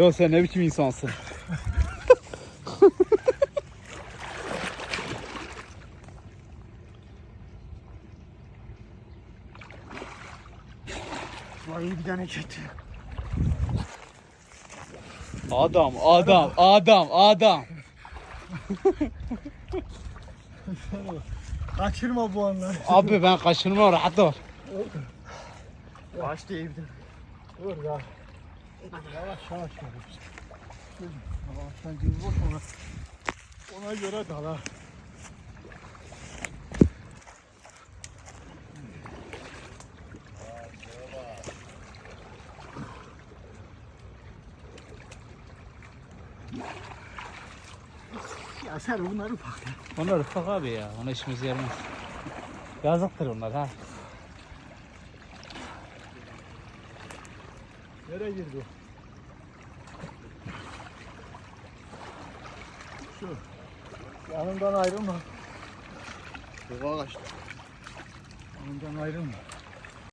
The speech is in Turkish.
Yo sen ne biçim insansın? Vay bir tane keçi. Adam, adam, adam, adam. Kaçırma bu anları. Abi ben kaçırma rahat ol. Baş değil. Dur ya. Yavaş yavaş yavaş. Yavaştan gibi boş ona. Ona göre dal ha. Ya sen bunları bak ya. Onlar ufak abi ya. Ona işimiz yaramaz. Yazıktır onlar ha. Nereye girdi? Şu. Yanımdan ayrılma. Yuva kaçtı. Yanımdan ayrılma.